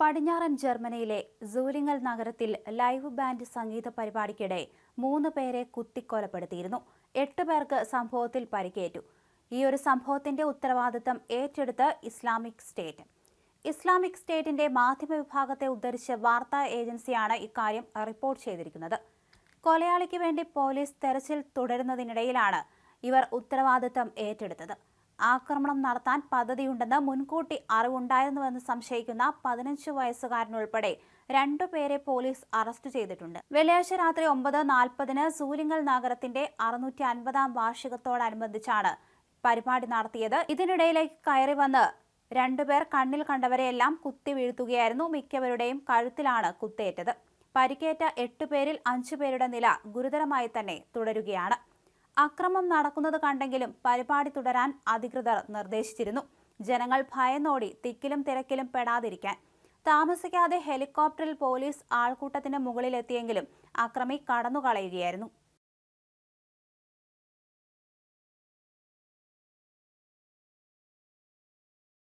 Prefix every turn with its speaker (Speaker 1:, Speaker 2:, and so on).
Speaker 1: പടിഞ്ഞാറൻ ജർമ്മനിയിലെ സൂലിങ്ങൽ നഗരത്തിൽ ലൈവ് ബാൻഡ് സംഗീത പരിപാടിക്കിടെ മൂന്ന് പേരെ കുത്തിക്കൊലപ്പെടുത്തിയിരുന്നു. എട്ട് പേർക്ക് സംഭവത്തിൽ പരിക്കേറ്റു. ഈ ഒരു സംഭവത്തിന്റെ ഉത്തരവാദിത്തം ഏറ്റെടുത്ത് ഇസ്ലാമിക് സ്റ്റേറ്റ്. ഇസ്ലാമിക് സ്റ്റേറ്റിന്റെ മാധ്യമ വിഭാഗത്തെ ഉദ്ധരിച്ച് വാർത്താ ഏജൻസിയാണ് ഇക്കാര്യം റിപ്പോർട്ട് ചെയ്തിരിക്കുന്നത്. കൊലയാളിക്ക് വേണ്ടി പോലീസ് തെരച്ചിൽ തുടരുന്നതിനിടയിലാണ് ഇവർ ഉത്തരവാദിത്തം ഏറ്റെടുത്തത്. ആക്രമണം നടത്താൻ പദ്ധതിയുണ്ടെന്ന് മുൻകൂട്ടി അറിവുണ്ടായിരുന്നുവെന്ന് സംശയിക്കുന്ന പതിനഞ്ച് വയസ്സുകാരനുൾപ്പെടെ രണ്ടുപേരെ പോലീസ് അറസ്റ്റ് ചെയ്തിട്ടുണ്ട്. വെള്ളിയാഴ്ച രാത്രി ഒമ്പത് നാൽപ്പതിന് സൂലിങ്ങൽ നഗരത്തിന്റെ അറുന്നൂറ്റി അൻപതാം വാർഷികത്തോടനുബന്ധിച്ചാണ് പരിപാടി നടത്തിയത്. ഇതിനിടയിലേക്ക് കയറി വന്ന് രണ്ടുപേർ കണ്ണിൽ കണ്ടവരെയെല്ലാം കുത്തി വീഴ്ത്തുകയായിരുന്നു. മിക്കവരുടെയും കഴുത്തിലാണ് കുത്തേറ്റത്. പരിക്കേറ്റ എട്ടുപേരിൽ അഞ്ചുപേരുടെ നില ഗുരുതരമായി തന്നെ തുടരുകയാണ്. അക്രമം നടക്കുന്നത് കണ്ടെങ്കിലും പരിപാടി തുടരാൻ അധികൃതർ നിർദ്ദേശിച്ചിരുന്നു. ജനങ്ങൾ ഭയന്നോടി തിക്കിലും തിരക്കിലും പെടാതിരിക്കാൻ. താമസിക്കാതെ ഹെലികോപ്റ്ററിൽ പോലീസ് ആൾക്കൂട്ടത്തിന് മുകളിലെത്തിയെങ്കിലും അക്രമി കടന്നുകളയുകയായിരുന്നു.